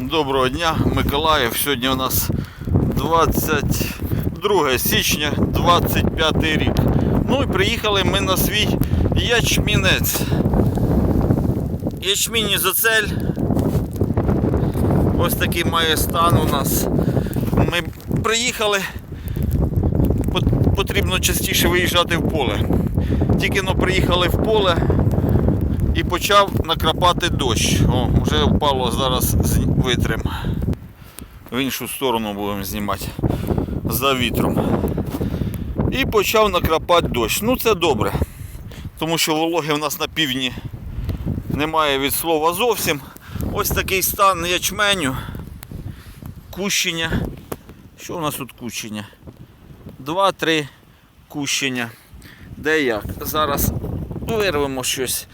Доброго дня, Миколаїв. Сьогодні у нас 22 січня 25 рік. Ну і приїхали ми на свій ячмінець. Ячмінь ізоцель. Ось такий має стан у нас. Ми приїхали. Потрібно частіше виїжджати в поле. Тільки но приїхали в поле і почав накрапати дощ. О, вже впало зараз витрим. В іншу сторону будемо знімати за вітром. І почав накрапати дощ. Ну це добре. Тому що вологи в нас на півдні немає від слова зовсім. Ось такий стан ячменю. Кущення. Що у нас тут кущення? Два-три кущення. Де як? Зараз вирвемо щось.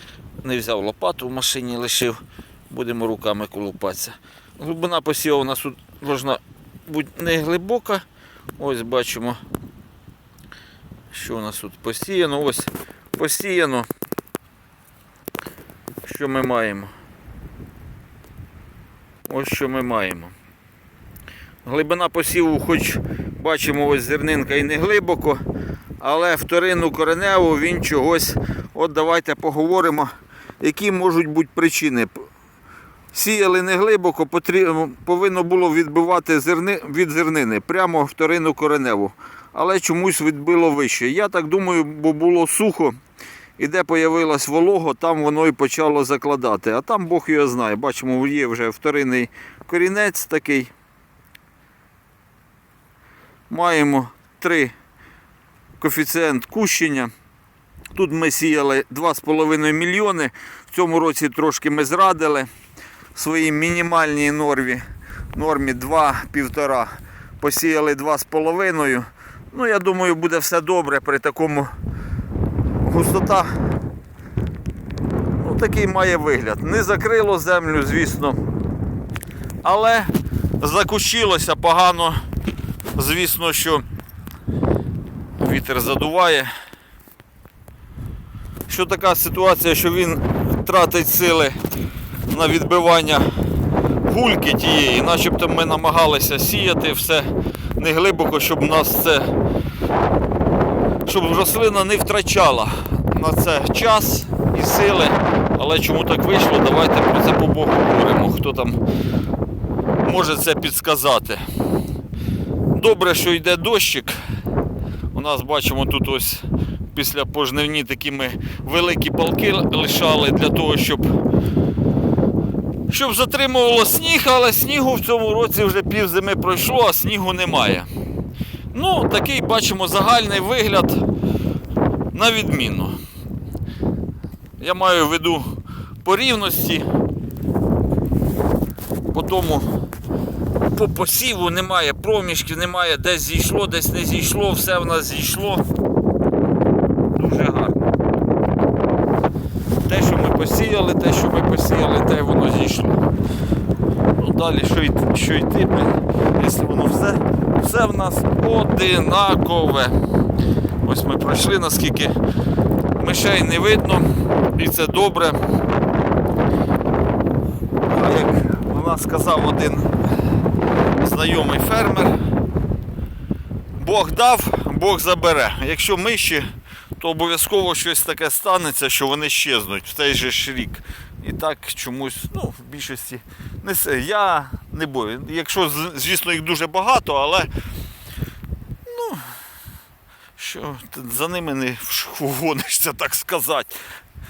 Не взяв лопату в машині лишив. Будемо руками колупатися. Глибина посіву у нас тут должна бути не глибока. Ось бачимо, що у нас тут посіяно. Ось посіяно. Що ми маємо? Ось що ми маємо. Глибина посіву, хоч бачимо, ось зернинка і не глибоко, але вторинну кореневу він чогось. От давайте поговоримо, які можуть бути причини. Сіяли не глибоко, повинно було відбивати зерни, від зернини прямо вторинну кореневу. Але чомусь відбило вище. Я так думаю, бо було сухо, і де появилось волого, там воно і почало закладати. А там Бог його знає. Бачимо, є вже вторинний корінець такий. Маємо три коефіцієнт кущення. Тут ми сіяли 2,5 мільйони. В цьому році трошки ми зрадили своїй мінімальній нормі, нормі 2-1,5. Посіяли 2,5. Ну, я думаю, буде все добре при такому густота. Ну, такий має вигляд. Не закрило землю, звісно. Але закущилося погано. Звісно, що вітер задуває. Що така ситуація, що він тратить сили на відбивання гульки тієї, начебто ми намагалися сіяти все не глибоко, щоб нас це. Щоб рослина не втрачала на це час і сили. Але чому так вийшло, давайте про це по Богу говоримо, хто там може це підсказати. Добре, що йде дощик. У нас бачимо тут ось після пожнивні такі ми великі палки лишали для того, щоб, щоб затримувало сніг, але снігу в цьому році вже пів зими пройшло, а снігу немає. Ну, такий бачимо загальний вигляд на відміну. Я маю в виду по рівності, по тому по посіву немає проміжків, немає десь зійшло, десь не зійшло, все в нас зійшло. Дуже гарно. Те, що ми посіяли, те, що ми посіяли, те воно зійшло. Ну, далі що йти, що йти ми, якщо воно все, все в нас одинакове. Ось ми пройшли, наскільки мишей не видно, і це добре. А як у нас сказав один знайомий фермер. Бог дав, Бог забере. Якщо миші, то обов'язково щось таке станеться, що вони щезнуть в цей же ж рік. І так чомусь, ну, в більшості не я не бою. Якщо, звісно, їх дуже багато, але ну, що за ними не вгонишся, так сказати.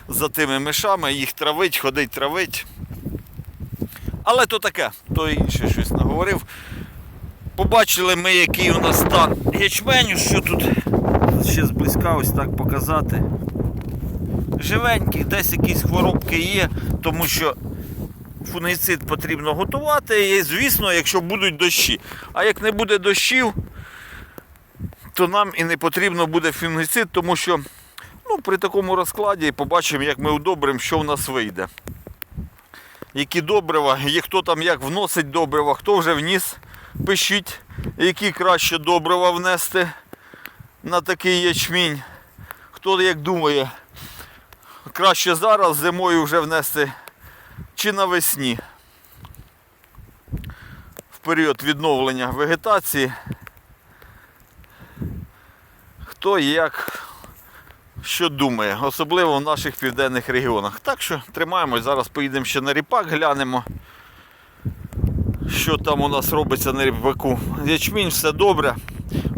За тими мишами, їх травить, ходить, травить. Але то таке, то інше щось наговорив. Побачили ми, який у нас стан ячменю, що тут ще зблизька ось так показати. Живенький, десь якісь хворобки є, тому що фунгіцид потрібно готувати. І, звісно, якщо будуть дощі. А як не буде дощів, то нам і не потрібно буде фунгіцид, тому що ну, при такому розкладі побачимо, як ми удобримо, що в нас вийде які добрива, і хто там як вносить добрива, хто вже вніс, пишіть, які краще добрива внести на такий ячмінь. Хто як думає, краще зараз зимою вже внести чи навесні. в період відновлення вегетації. Хто як що думає, особливо в наших південних регіонах. Так що тримаємось, зараз поїдемо ще на ріпак, глянемо, що там у нас робиться на ріпаку. Ячмінь, все добре.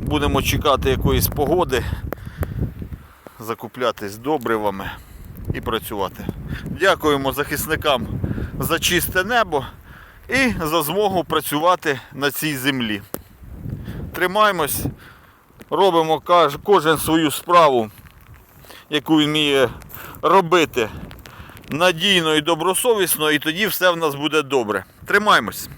Будемо чекати якоїсь погоди, закуплятись добривами і працювати. Дякуємо захисникам за чисте небо і за змогу працювати на цій землі. Тримаємось, робимо кожен свою справу, яку вміє робити надійно і добросовісно, і тоді все в нас буде добре. Тримаємось.